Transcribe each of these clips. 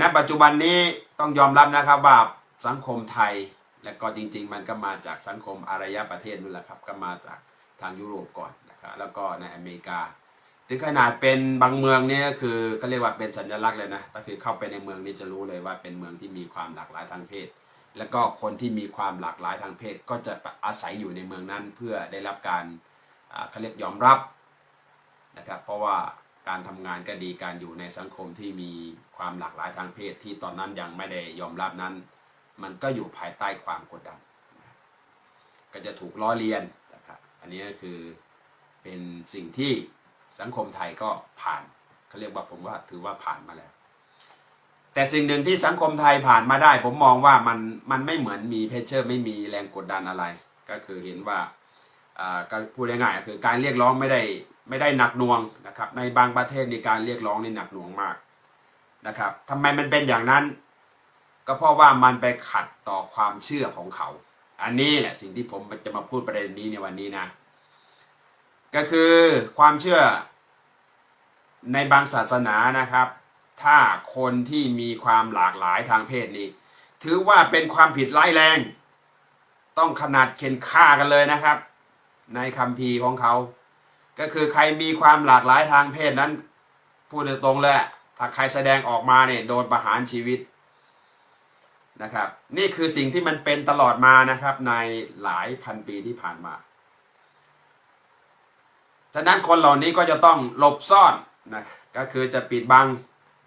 ณปัจจุบันนี้ต้องยอมรับนะครับว่าสังคมไทย และก็จริง ๆ มันก็มาจากสังคมอารยประเทศนู่นแหละครับ ก็มาจากทางยุโรปก่อนนะครับแล้วก็ในอเมริกา ถึงขนาดเป็นบางเมืองเนี่ยก็คือก็เรียกว่าเป็นสัญลักษณ์เลยนะก็คือเข้าไปในเมืองนี้จะรู้เลยว่าเป็นเมืองที่มีความหลากหลายทางเพศ แล้วก็คนที่มีความหลากหลายทางเพศ ก็จะอาศัยอยู่ในเมืองนั้นเพื่อได้รับการอ่าเขาเรียกยอมรับนะครับเพราะว่า การทำงานก็ดีการอยู่ในสังคมที่มีความหลากหลายทางเพศที่ตอนนั้นยังไม่ได้ยอมรับนั้น มันก็อยู่ภายใต้ความกดดันนะครับก็จะถูกล้อเลียนนะครับอันนี้ก็คือเป็นสิ่งที่สังคมไทยก็ผ่านเขาเรียกว่าผมว่าถือว่าผ่านมาแล้ว แต่สิ่งหนึ่งที่สังคมไทยผ่านมาได้ ผมมองว่ามันมันไม่เหมือนมีเพชเชอร์ไม่มีแรงกดดันอะไร ก็คือเห็นว่าอ่าก็พูดง่ายๆคือการเรียกร้องไม่ได้ ไม่ได้หนักหน่วงนะครับ ในบางประเทศในการเรียกร้องนี่หนักหน่วงมากนะครับทำไมมันเป็นอย่างนั้น ก็เพราะว่ามันไปขัดต่อความเชื่อของเขา อันนี้แหละสิ่งที่ผมจะมาพูดประเด็นนี้ในวันนี้นะ ก็คือความเชื่อในบางศาสนานะครับ ถ้าคนที่มีความหลากหลายทางเพศนี้ ถือว่าเป็นความผิดร้ายแรง ต้องขนาดเข็นฆ่ากันเลยนะครับ ในคัมภีของเขา ก็คือใครมีความหลากหลายทางเพศนั้น พูดตรงๆเลยถ้าใครแสดงออกมาเนี่ยโดนประหารชีวิตนะครับ นี่คือสิ่งที่มันเป็นตลอดมานะครับ ในหลายพันปีที่ผ่านมาฉะนั้นคนเหล่านี้ก็จะต้องหลบซ่อนนะก็คือจะปิดบัง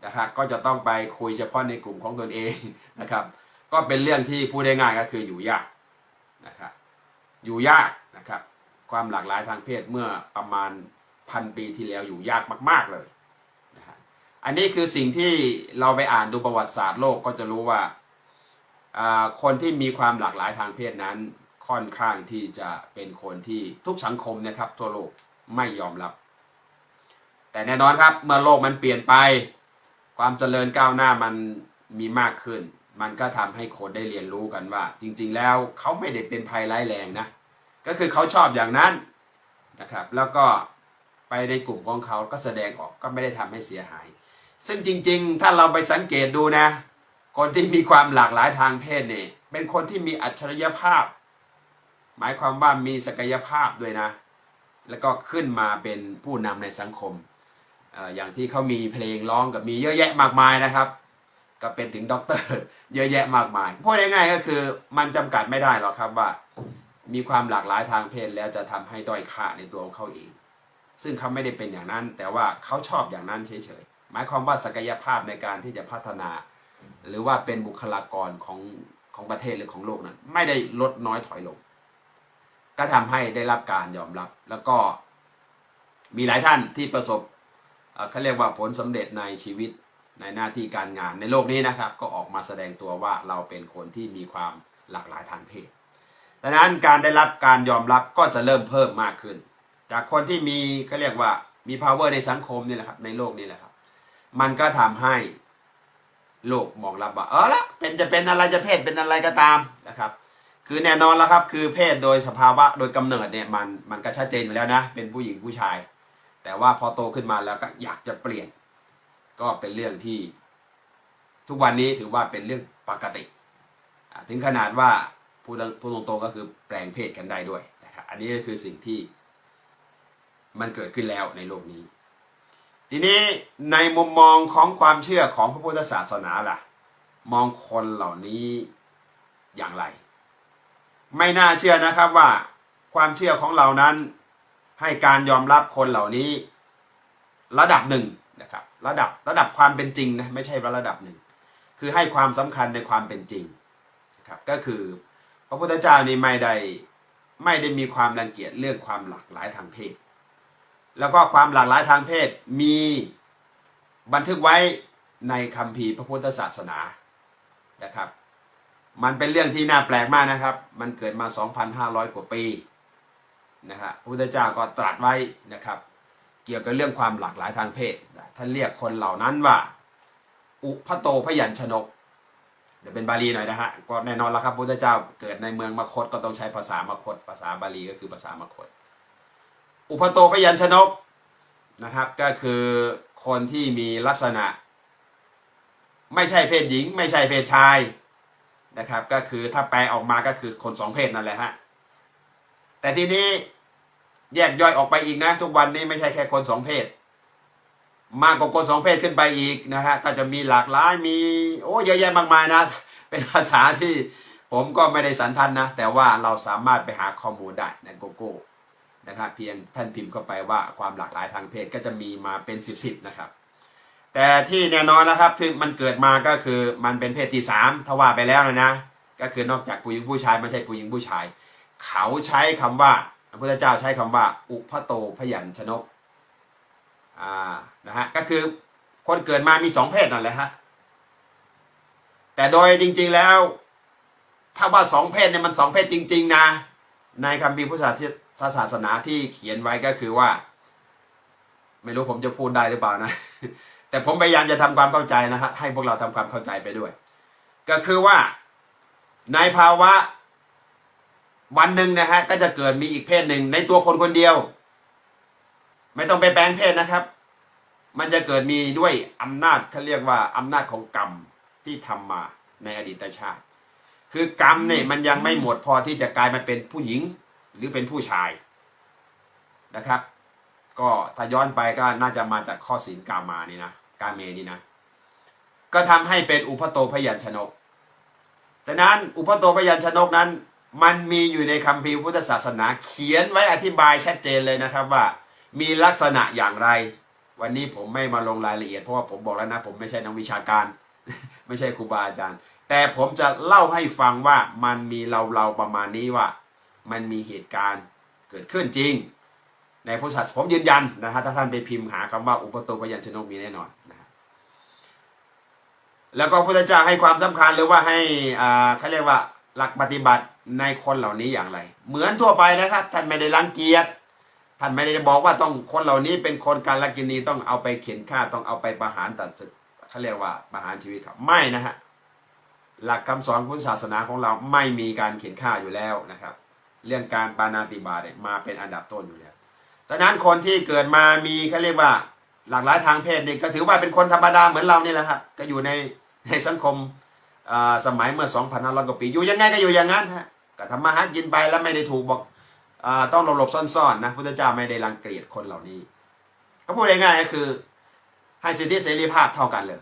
นะครับก็จะต้องไปคุยเฉพาะในกลุ่มของตนเองนะครับ ก็เป็นเรื่องที่พูดได้ง่ายก็คืออยู่ยากนะครับอยู่ยากนะครับ ความหลากหลายทางเพศเมื่อประมาณพันปีที่แล้วอยู่ยากมาก ๆเลยนะฮะอันนี้คือสิ่งที่เราไปอ่านดูประวัติศาสตร์โลกก็จะรู้ว่าคนที่มีความหลากหลายทางเพศนั้นค่อนข้างที่จะเป็นคนที่ทุกสังคมนะครับทั่วโลกไม่ยอมรับ แต่แน่นอนครับเมื่อโลกมันเปลี่ยนไป ความเจริญก้าวหน้ามันมีมากขึ้น มันก็ทำให้คนได้เรียนรู้กันว่า จริง ๆ แล้วเขาไม่ได้เป็นภัยร้ายแรงนะ ก็คือเขาชอบอย่างนั้นนะครับ แล้วก็ไปในกลุ่มของเขาก็แสดงออกก็ไม่ได้ทำให้เสียหาย ซึ่งจริง ๆ ถ้าเราไปสังเกตดูนะ คนที่มีความหลากหลายทางเพศเนี่ยเป็นคนที่มีอัจฉริยภาพ หมายความว่ามีศักยภาพด้วยนะ แล้วก็ขึ้นมาเป็นผู้นำในสังคมอย่างที่เขามีเพลงร้องกับมีเยอะแยะมากมายนะครับ ก็เป็นถึงด็อกเตอร์เยอะแยะมากมายพูดง่ายๆก็คือมันจำกัดไม่ได้หรอกครับว่า มีความหลากหลายทางเพศแล้วจะทำให้ด้อยค่าในตัวของเขาเอง ซึ่งเขาไม่ได้เป็นอย่างนั้น แต่ว่าเขาชอบอย่างนั้นเฉยๆหมายความว่าศักยภาพในการที่จะพัฒนา หรือว่าเป็นบุคลากรของของประเทศหรือของโลกนั้น ไม่ได้ลดน้อยถอยลง ก็ทำให้ได้รับการยอมรับ แล้วก็มีหลายท่านที่ประสบเอ่อเขาเรียกว่าผลสำเร็จในชีวิตในหน้าที่การงานในโลกนี้นะครับ ก็ออกมาแสดงตัวว่าเราเป็นคนที่มีความหลากหลายทางเพศ ดังนั้นการได้รับการยอมรับก็จะเริ่มเพิ่มมากขึ้น จากคนที่มีเขาเรียกว่ามี power ในสังคมนี่แหละครับในโลกนี้แหละครับ มันก็ทำให้โลกมองรับว่าเออละเป็นจะเป็นอะไรจะเพศเป็นอะไรก็ตามนะครับ คือแน่นอนแล้วครับ คือเพศโดยสภาวะโดยกำเนิดเนี่ยมันมันก็ชัดเจนอยู่แล้วนะ เป็นผู้หญิงผู้ชาย แต่ว่าพอโตขึ้นมาแล้วก็อยากจะเปลี่ยน ก็เป็นเรื่องที่ ทุกวันนี้ถือว่าเป็นเรื่องปกติ ถึงขนาดว่า พูดพูดตรงๆก็คือแปลงเพศกันได้ด้วยนะครับอันนี้ก็คือสิ่งที่มันเกิดขึ้นแล้วในโลกนี้ ทีนี้ในมุมมองของความเชื่อของพระพุทธศาสนาล่ะ มองคนเหล่านี้อย่างไร ไม่น่าเชื่อนะครับว่าความเชื่อของเรานั้นให้การยอมรับคนเหล่านี้ ระดับหนึ่งนะครับ ระดับระดับความเป็นจริงนะไม่ใช่ระดับหนึ่ง คือให้ความสำคัญในความเป็นจริงนะครับก็คือ พระพุทธเจ้านี่ไม่ได้ไม่ได้มีความรังเกียจเรื่องความหลากหลายทางเพศ แล้วก็ความหลากหลายทางเพศมีบันทึกไว้ในคัมภีร์พระพุทธศาสนานะครับ มันเป็นเรื่องที่น่าแปลกมากนะครับ มันเกิดมา 2,500 กว่าปีนะครพระพุทธเจ้าก็ตรัสไว้นะครับ เกี่ยวกับเรื่องความหลากหลายทางเพศท่านเรียกคนเหล่านั้นว่า อุพโตพยัญชนก เดี๋ยวเป็นบาลีหน่อยนะฮะก็แน่นอนแล้วครับพระพุทธเจ้าเกิดในเมืองมคตก็ต้องใช้ภาษามคต ภาษาบาลีก็คือภาษามคต อุพโตพยัญชนกนะครับ ก็คือคนที่มีลักษณะ ไม่ใช่เพศหญิง ไม่ใช่เพศชายนะครับ ก็คือถ้าแปลออกมาก็คือคนสองเพศนั่นแหละฮะแต่ทีนี้แยกย่อยออกไปอีกนะ ทุกวันนี้ไม่ใช่แค่คนสองเพศ มากกว่าคนสองเพศขึ้นไปอีกนะฮะก็จะมีหลากหลายมีโอ้เยอะแยะมากมายนะ เป็นภาษาที่ผมก็ไม่ได้สันทันนะ แต่ว่าเราสามารถไปหาข้อมูลได้ในโกโก้นะครับเพียงท่านพิมพ์เข้าไปว่าความหลากหลายทางเพศก็จะมีมาเป็นสิบสิบนะครับ แต่ที่แน่นอนนะครับที่มันเกิดมาก็คือมันเป็นเพศที่สามถ้าว่าไปแล้วนะนะ ก็คือนอกจากผู้หญิงผู้ชายไม่ใช่ผู้หญิงผู้ชาย เขาใช้คำว่าพระพุทธเจ้าใช้คำว่า อุพโตพยัญชนก อ่านะฮะก็คือคนเกิดมามีสองเพศนั่นแหละฮะแต่โดยจริง ๆแล้ว ถ้าว่าสองเพศเนี่ยมันสองเพศจริง ๆ นะ ในคำพีร์พุทธศาสนาที่เขียนไว้ก็คือว่า ไม่รู้ผมจะพูดได้หรือเปล่านะ แต่ผมพยายามจะทำความเข้าใจนะฮะให้พวกเราทำความเข้าใจไปด้วย ก็คือว่าในภาวะวันหนึ่งนะฮะก็จะเกิดมีอีกเพศหนึ่งในตัวคนคนเดียว ไม่ต้องไปแปลงเพศนะครับ มันจะเกิดมีด้วยอำนาจเขาเรียกว่าอำนาจของกรรมที่ทำมาในอดีตชาติ คือกรรมเนี่ยมันยังไม่หมดพอที่จะกลายมาเป็นผู้หญิงหรือเป็นผู้ชายนะครับ ก็ถ้าย้อนไปก็น่าจะมาจากข้อศีลกามานี่นะกาเมนี่นะ ก็ทำให้เป็นอุปโตพยัญชนกแต่นั้นอุปโตพยัญชนกนั้น มันมีอยู่ในคัมภีร์พุทธศาสนาเขียนไว้อธิบายชัดเจนเลยนะครับว่า มีลักษณะอย่างไร วันนี้ผมไม่มาลงรายละเอียดเพราะว่าผมบอกแล้วนะ ผมไม่ใช่นักวิชาการ ไม่ใช่ครูบาอาจารย์ แต่ผมจะเล่าให้ฟังว่ามันมีเราเราๆประมาณนี้ว่า มันมีเหตุการณ์เกิดขึ้นจริง ในพุทธศาสนาผมยืนยันนะฮะถ้าท่านไปพิมพ์หาคำว่าอุปโตพยัญชนกมีแน่นอนนะฮะแล้วก็พระพุทธเจ้าให้ความสำคัญหรือว่าให้อ่าเขาเรียกว่าหลักปฏิบัติในคนเหล่านี้อย่างไร เหมือนทั่วไปนะครับท่านไม่ได้รังเกียจ ท่านไม่ได้บอกว่าต้องคนเหล่านี้เป็นคนการละกินีต้องเอาไปเข็นฆ่าต้องเอาไปประหารตัดศึกเขาเรียกว่าประหารชีวิตครับไม่นะฮะหลักคำสอนพุทธศาสนาของเราไม่มีการเข็นฆ่าอยู่แล้วนะครับ เรื่องการปานาติบาเนี่ยมาเป็นอันดับต้นอยู่แล้วดังนั้นคนที่เกิดมามีเขาเรียกว่าหลากหลายทางเพศนี่ก็ถือว่าเป็นคนธรรมดาเหมือนเรานี่แหละครับก็อยู่ในในสังคมอ่าสมัยเมื่อ2,500กว่าปีอยู่ยังไงก็อยู่อย่างนั้นฮะก็ทำมาหากินไปแล้วไม่ได้ถูกบอก ต้องหลบๆซ่อนๆนะพุทธเจ้าไม่ได้รังเกียจคนเหล่านี้ก็พูดง่ายๆก็คือ ให้สิทธิเสรีภาพเท่ากันเลย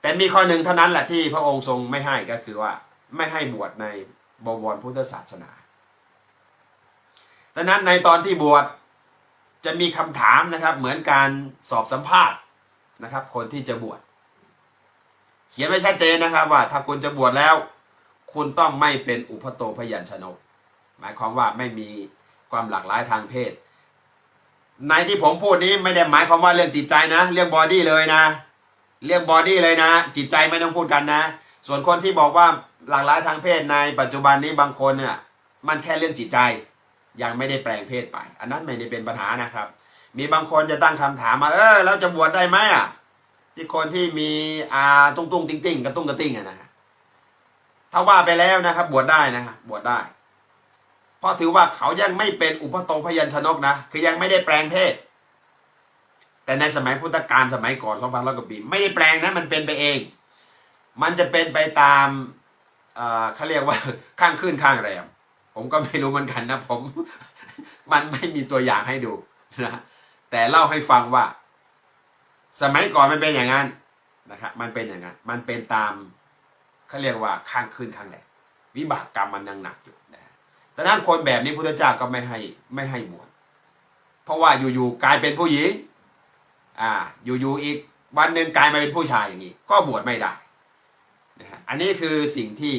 แต่มีข้อหนึ่งเท่านั้นแหละที่พระองค์ทรงไม่ให้ก็คือว่า ไม่ให้บวชในบวรพุทธศาสนาดังนั้นในตอนที่บวชจะมีคำถามนะครับ เหมือนการสอบสัมภาษณ์นะครับ คนที่จะบวชเขียนไว้ชัดเจนนะครับ ว่าถ้าคุณจะบวชแล้ว คุณต้องไม่เป็นอุปโตพยัญชนก มายความว่าไม่มีความหลากหลายทางเพศ ในที่ผมพูดนี้ไม่ได้หมายความว่าเรื่องจิตใจนะ เรื่องบอดี้เลยนะ เรื่องบอดี้เลยนะ จิตใจไม่ต้องพูดกันนะ ส่วนคนที่บอกว่าหลากหลายทางเพศในปัจจุบันนี้บางคนเนี่ยมันแค่เรื่องจิตใจ ยังไม่ได้แปลงเพศไป อันนั้นไม่ได้เป็นปัญหานะครับ มีบางคนจะตั้งคำถามมาเออเราจะบวชได้ไหมอะที่คนที่มีอ่าตุ้งตุ้งติ้งติ้งกระตุ้งกระติ้งอะนะถ้าว่าไปแล้วนะครับ บวชได้นะฮะบบวชได้ ราะถือว่าเขายังไม่เป็นอุปโตพยัญชนกนะ คือยังไม่ได้แปลงเพศ แต่ในสมัยพุทธกาลสมัยก่อน2,100กว่าปีไม่ได้แปลงนะมันเป็นไปเอง มันจะเป็นไปตามเอ่อเขาเรียกว่าข้างขึ้นข้างแรม ผมก็ไม่รู้เหมือนกันนะผม มันไม่มีตัวอย่างให้ดูนะแต่เล่าให้ฟังว่า สมัยก่อนมันเป็นอย่างนั้นนะครับมันเป็นอย่างนั้นมันเป็นตามเขาเรียกว่าข้างขึ้นข้างแรมวิบากกรรมมันยังหนักอยู่นะ ดังนั้นคนแบบนี้พุทธเจ้าก็ไม่ให้ไม่ให้บวชเพราะว่าอยู่ๆกลายเป็นผู้หญิง อ่า อยู่ๆอีกวันหนึ่งกลายมาเป็นผู้ชายอย่างนี้ ก็บวชไม่ได้นะฮะอันนี้คือสิ่งที่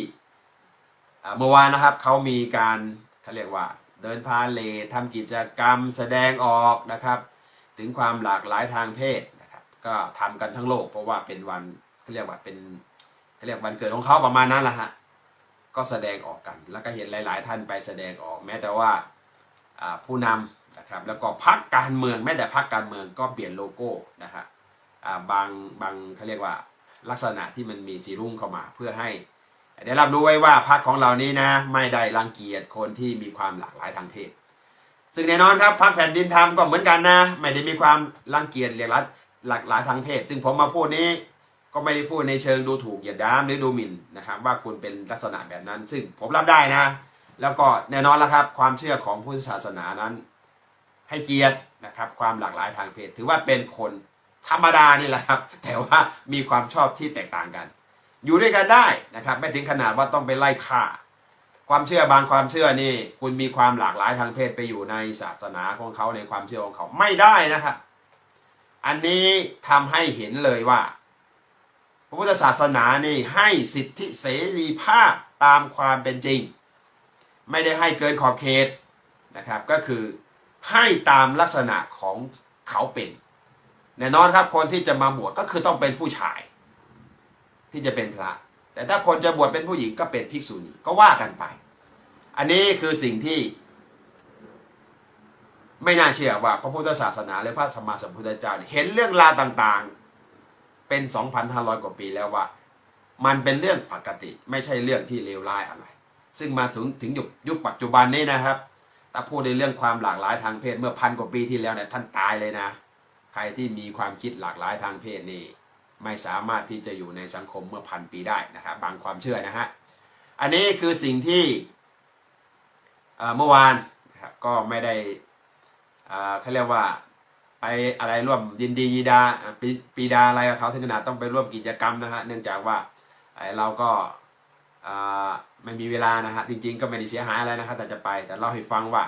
เมื่อวานนะครับเขามีการเขาเรียกว่า เดินพาเลททำกิจกรรมแสดงออกนะครับ ถึงความหลากหลายทางเพศนะครับ ก็ทำกันทั้งโลก เพราะว่าเป็นวันเขาเรียกว่าเป็นเขาเรียกวันเกิดของเขาประมาณนั้นแหละฮะ ก็แสดงออกกัน แล้วก็เห็นหลาย ๆ ท่านไปแสดงออก แม้แต่ว่าผู้นำนะครับ แล้วก็พรรคการเมืองแม้แต่พรรคการเมืองก็เปลี่ยนโลโก้นะฮะอ่าบางบางเขาเรียกว่าลักษณะที่มันมีสีรุ่งเข้ามาเพื่อให้ได้รับรู้ไว้ว่าพรรคของเรานี้นะไม่ได้รังเกียจคนที่มีความหลากหลายทางเพศซึ่งแน่นอนครับพรรคแผ่นดินธรรมก็เหมือนกันนะ ไม่ได้มีความรังเกียจเรียกรัดหลากหลายทางเพศ ซึ่งผมมาพูดนี้ ก็ไม่ได้พูดในเชิงดูถูกเหยียดหยามหรือดูหมิ่นนะครับ ว่าคุณเป็นลักษณะแบบนั้น ซึ่งผมรับได้นะ แล้วก็แน่นอนแล้วครับ ความเชื่อของพุทธศาสนานั้น ให้เกียรตินะครับ ความหลากหลายทางเพศ ถือว่าเป็นคนธรรมดานี่แหละครับ แต่ว่ามีความชอบที่แตกต่างกัน อยู่ด้วยกันได้นะครับ ไม่ถึงขนาดว่าต้องไปไล่ฆ่า ความเชื่อบางความเชื่อนี่ คุณมีความหลากหลายทางเพศไปอยู่ในศาสนาของเขาในความเชื่อของเขาไม่ได้นะครับ อันนี้ทำให้เห็นเลยว่า ระพุทธศาสนานี่ให้สิทธิเสรีภาพตามความเป็นจริง ไม่ได้ให้เกินขอบเขตนะครับ ก็คือให้ตามลักษณะของเขาเป็นแน่นอนครับคนที่จะมาบวชก็คือต้องเป็นผู้ชาย ที่จะเป็นพระ แต่ถ้าคนจะบวชเป็นผู้หญิงก็เป็นภิกษุณีก็ว่ากันไป อันนี้คือสิ่งที่ ไม่น่าเชื่อว่าพระพุทธศาสนาและพระสัมมาสัมพุทธเจ้าเนี่ยเห็นเรื่องราวต่างๆ เป็น 2,500 กว่าปีแล้วว่า มันเป็นเรื่องปกติไม่ใช่เรื่องที่เลวร้ายอะไร ซึ่งมาถึงถึงยุคยุคปัจจุบันนี้นะครับถ้าพูดในเรื่องความหลากหลายทางเพศเมื่อพันกว่าปีที่แล้วเนี่ยท่านตายเลยนะ ใครที่มีความคิดหลากหลายทางเพศนี่ไม่สามารถที่จะอยู่ในสังคมเมื่อพันปีได้นะครับบางความเชื่อนะฮะอันนี้คือสิ่งที่เมื่อวานนะครับก็ไม่ได้เขาเรียกว่า ไปอะไรร่วมยินดียีดาปีปีดาอะไรกับเขาถึงขนาดต้องไปร่วมกิจกรรมนะฮะเนื่องจากว่าไอ้เราก็ไม่มีเวลานะฮะจริง ๆ ก็ไม่ได้เสียหายอะไรนะครับแต่จะไปแต่เล่าให้ฟังว่า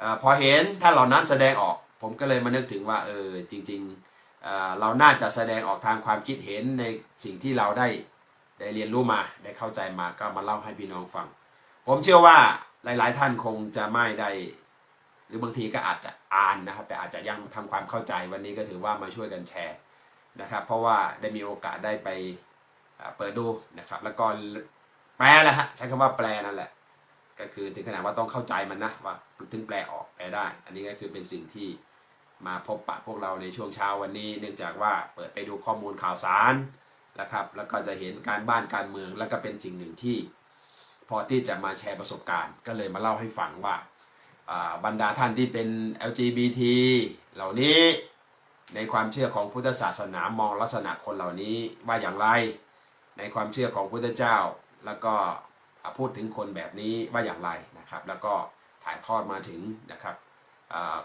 อพอเห็นถ้าเหล่านั้นแสดงออก ผมก็เลยมานึกถึงว่าเออจริงๆเเราน่าจะแสดงออกทางความคิดเห็นในสิ่งที่เราได้ได้เรียนรู้มาได้เข้าใจมาก็มาเล่าให้พี่น้องฟัง ผมเชื่อว่าหลาย ๆ ท่านคงจะไม่ได้ หรือบางทีก็อาจจะอ่านนะครับ แต่อาจจะยังทำความเข้าใจวันนี้ก็ถือว่ามาช่วยกันแชร์นะครับ เพราะว่าได้มีโอกาสได้ไปเปิดดูนะครับ แล้วก็แปลแหละฮะใช้คำว่าแปลนั่นแหละ ก็คือถึงขนาดว่าต้องเข้าใจมันนะว่าถึงแปลออกแปลได้ อันนี้ก็คือเป็นสิ่งที่มาพบปะพวกเราในช่วงเช้าวันนี้ เนื่องจากว่าเปิดไปดูข้อมูลข่าวสารนะครับ แล้วก็จะเห็นการบ้านการเมือง แล้วก็เป็นสิ่งหนึ่งที่ พอที่จะมาแชร์ประสบการณ์ ก็เลยมาเล่าให้ฟังว่า บรรดาท่านที่เป็น LGBT เหล่านี้ในความเชื่อของพุทธศาสนามองลักษณะคนเหล่านี้ว่าอย่างไร ในความเชื่อของพุทธเจ้า แล้วก็พูดถึงคนแบบนี้ว่าอย่างไรนะครับ แล้วก็ถ่ายทอดมาถึงนะครับ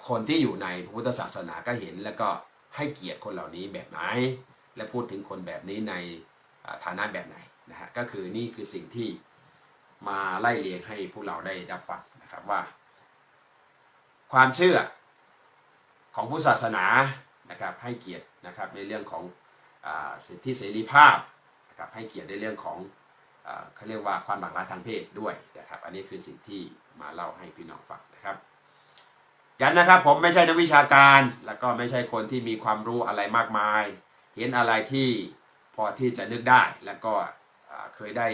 คนที่อยู่ในพุทธศาสนาก็เห็น แล้วก็ให้เกียรติคนเหล่านี้แบบไหน และพูดถึงคนแบบนี้ในฐานะแบบไหนนะฮะก็คือนี่คือสิ่งที่มาไล่เรียงให้พวกเราได้รับฟังนะครับว่า ความเชื่อของพุทธศาสนานะครับให้เกียรตินะครับในเรื่องของอสิทธิเสรีภาพนะครับให้เกียรติในเรื่องของเขาเรียกว่าความหลากหลายทางเพศด้วยนะครับอันนี้คือสิ่งที่มาเล่าให้พี่น้องฟังนะครับยันนะครับผมไม่ใช่นักวิชาการแล้วก็ไม่ใช่คนที่มีความรู้อะไรมากมาย เห็นอะไรที่พอที่จะนึกได้แล้วก็เคยได้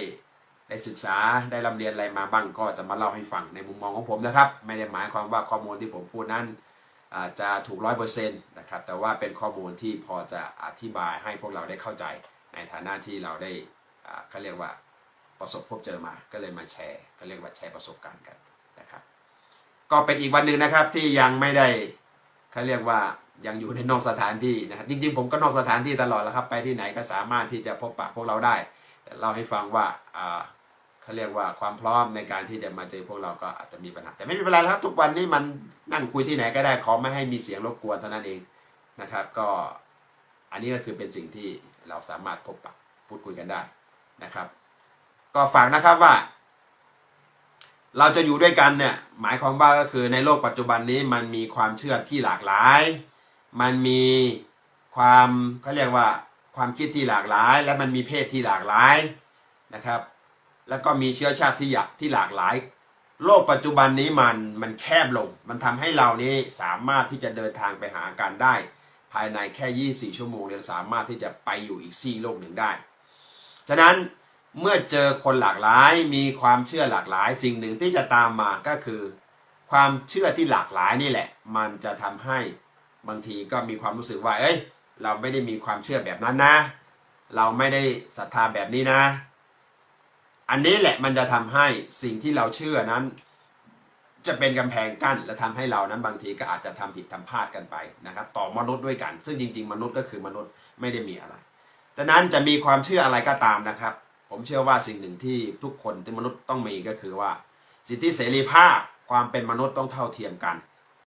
ได้ศึกษาได้รำเรียนอะไรมาบ้างก็จะมาเล่าให้ฟังในมุมมองของผมนะครับ ไม่ได้หมายความว่าข้อมูลที่ผมพูดนั้นจะถูกร้อยเปอร์เซ็นต์นะครับแต่ว่าเป็นข้อมูลที่พอจะอธิบายให้พวกเราได้เข้าใจ ในฐานะที่เราได้เขาเรียกว่าประสบพบเจอมา ก็เลยมาแชร์ก็เรียกว่าแชร์ประสบการณ์กันนะครับ ก็เป็นอีกวันหนึ่งนะครับที่ยังไม่ได้เขาเรียกว่ายังอยู่ในนอกสถานที่นะครับจริงๆผมก็นอกสถานที่ตลอดแล้วครับ ไปที่ไหนก็สามารถที่จะพบปะพวกเราได้ เล่าให้ฟังว่าอ่าเขาเรียกว่าความพร้อมในการที่จะมาเจอพวกเราก็อาจจะมีปัญหาแต่ไม่เป็นไรครับ ทุกวันนี้มันนั่งคุยที่ไหนก็ได้ขอไม่ให้มีเสียงรบกวนเท่านั้นเองนะครับ ก็อันนี้ก็คือเป็นสิ่งที่เราสามารถพบปะพูดคุยกันได้นะครับ ก็ฝากนะครับว่า เราจะอยู่ด้วยกันเนี่ย หมายความว่าก็คือในโลกปัจจุบันนี้มันมีความเชื่อที่หลากหลาย มันมีความเขาเรียกว่า ความคิดที่หลากหลาย และมันมีเพศที่หลากหลายนะครับ แล้วก็มีเชื้อชาติที่อยากที่หลากหลาย โลกปัจจุบันนี้มันมันแคบลง มันทำให้เรานี้สามารถที่จะเดินทางไปหากันได้ ภายในแค่ 24 ชั่วโมงเนี่ยสามารถที่จะไปอยู่อีกซี่โลกหนึ่งได้ ฉะนั้นเมื่อเจอคนหลากหลายมีความเชื่อหลากหลาย สิ่งหนึ่งที่จะตามมาก็คือ ความเชื่อที่หลากหลายนี่แหละ มันจะทำให้บางทีก็มีความรู้สึกว่า เอ้ย เราไม่ได้มีความเชื่อแบบนั้นนะ เราไม่ได้ศรัทธาแบบนี้นะ อันนี้แหละมันจะทำให้สิ่งที่เราเชื่อนั้น จะเป็นกำแพงกั้นและทำให้เรานั้นบางทีก็อาจจะทำผิดทำพลาดกันไปนะครับ ต่อมนุษย์ด้วยกัน ซึ่งจริง ๆ มนุษย์ก็คือมนุษย์ไม่ได้มีอะไรดังนั้นจะมีความเชื่ออะไรก็ตามนะครับ ผมเชื่อว่าสิ่งหนึ่งที่ทุกคนที่มนุษย์ต้องมีก็คือว่า สิทธิเสรีภาพความเป็นมนุษย์ต้องเท่าเทียมกัน